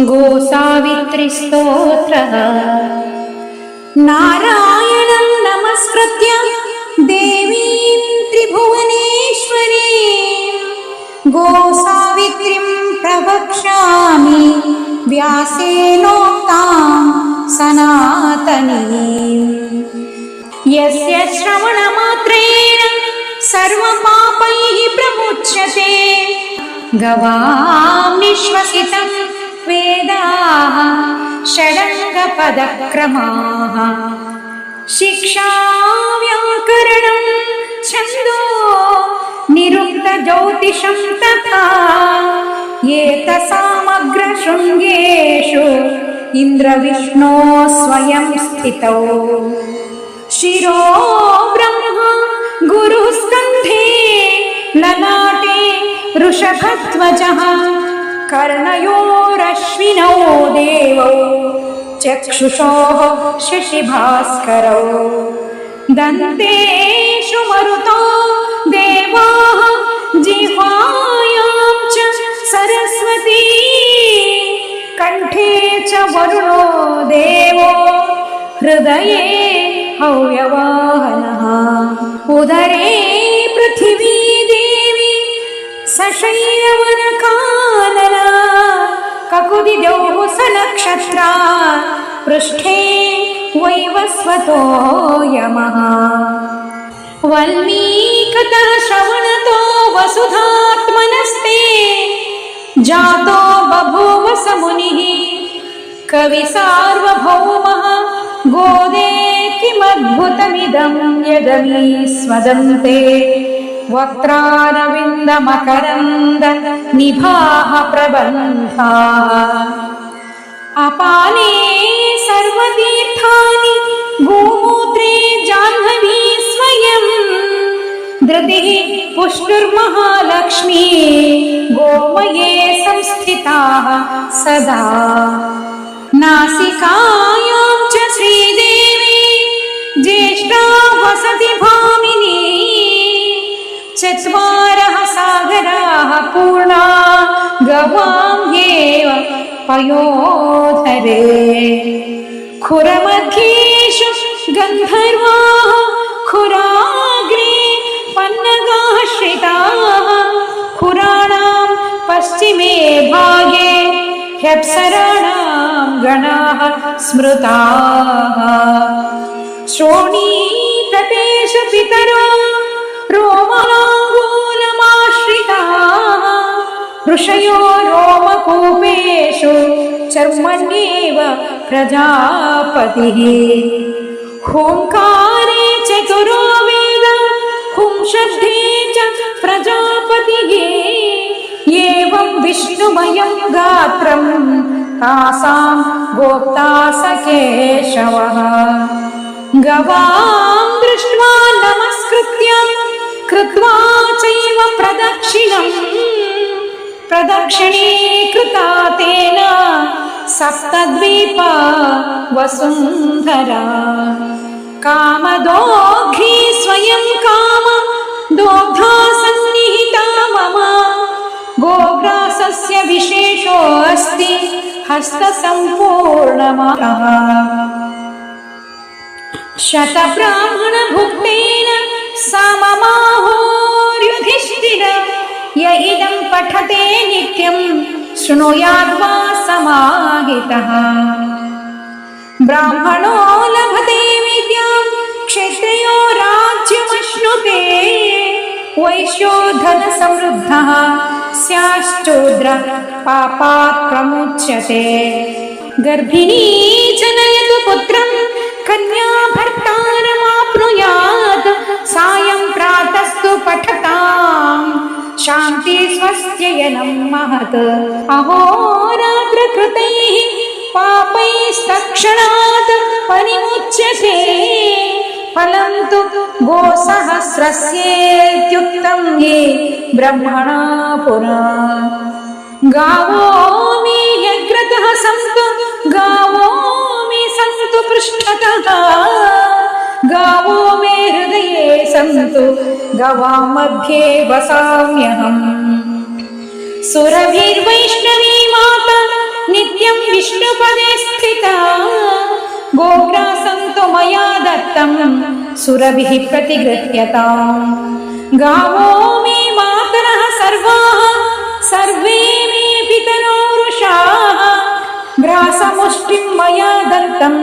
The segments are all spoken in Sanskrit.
गोसावित्रिस्तोत्रः नारायणं नमस्कृत्य देवीं त्रिभुवनेश्वरीं। गोसावित्रीं प्रवक्ष्यामि व्यासेनोक्तां सनातनीम् यस्य श्रवणमात्रेण सर्वपापैः प्रमुच्यते। गवां निःश्वसितं वेदाः षडङ्गपदक्रमाः। शिक्षा व्याकरणं छन्दो निरुक्तज्योतिषं तथा। एतसामग्रशृङ्गेषु इन्द्रविष्णो स्वयं स्थितौ। शिरो ब्रह्मा गुरुस्कन्धे ललाटे वृषभध्वजः कर्णयोरश्विनौ देवौ चक्षुषोः शशिभास्करौ। दन्तेषु मरुतो देवाः जिह्वायां च सरस्वती। कण्ठे च वरुणो देवो हृदये हव्यवाहनः। उदरे पृथिवी देवी सशैलवनकानना नक्षत्रा पृष्ठे वैवस्वतो यमः। वल्मीकतः श्रवणतो वसुधात्मनस्ते। जातो बभूव स मुनिः कवि गोदे किमद्भुतमिदं यदमी स्वदन्ते वक्त्रारविन्दमकरन्द निभाः प्रबन्धाः। अपाने सर्वतीर्थानि गोमूत्रे जाह्नवी स्वयं। धृतिः पुष्टुर्महालक्ष्मी गोमये संस्थिताः सदा। नासिकायां चत्वारः सागराः पूर्णा। गवां एव पयोधरे। खुरमध्येषु गन्धर्वाः खुराग्रे पन्नगाः श्रिताः खुराणां पश्चिमे भागे ह्यप्सराणां गणाः स्मृताः। श्रोणीतटेषु ऋषयो रोमकूपेषु चर्मण्येव प्रजापतिः। हुङ्कारे चतुरो वेद हुंशब्दे च प्रजापतिः। एवं विष्णुमयं गात्रं तासां गोप्ता स केशवः गवां दृष्ट्वा प्रदक्षिणे कृता तेन सप्तद्वीपा वसुन्धरा। कामदोघ्री स्वयं काम दोग्धा सन्निहिता मम। गोग्रासस्य विशेषोऽस्ति हस्तसम्पूर्णमः शतब्राह्मणभुक्तेन सममाहोर्युधिष्ठिर नित्यं शृणुयाद्वा समाहितः ब्राह्मणो लभते क्षत्रियो राज्यमश्नुते। वैश्यो धनसमृद्धः स्याश्चोद्र पापात् प्रमुच्यते गर्भिणी जनयतु पुत्रं कन्या भर्तारमाप्नुयात्। सायं प्रातस्तु पठताम् शान्ति स्वस्त्ययनं महत् अहोरात्रकृतैः पापैस्तक्षणात् परिमुच्यते। फलं तु गोसहस्रस्येत्युक्तं ये ब्रह्मणा पुरा। गावो मे यग्रतः सन्तु गावो मे सन्तु पृष्ठतः गावो मे हृदये सन्तु। गवां मध्ये वसाम्यहम्। सुरभिर्वैष्णवी माता नित्यं विष्णुपदे स्थिता। गोग्रासन्तु मया दत्तं सुरभिः प्रतिगृह्यताम् गावो मे मातरः सर्वाः सर्वे मे पितरोरुषाः ग्रासमुष्टिं मया दत्तं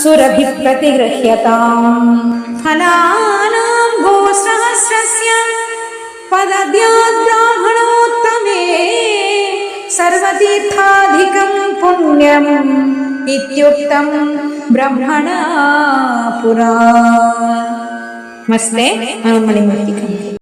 सुरभिः प्रतिगृह्यताम् फलानां गोसहस्रस्य पदद्याद्ब्राह्मणोत्तमे सर्वतीर्थाधिकं पुण्यम् इत्युक्तं ब्रह्मणा पुरा। मणिमूर्तिकम्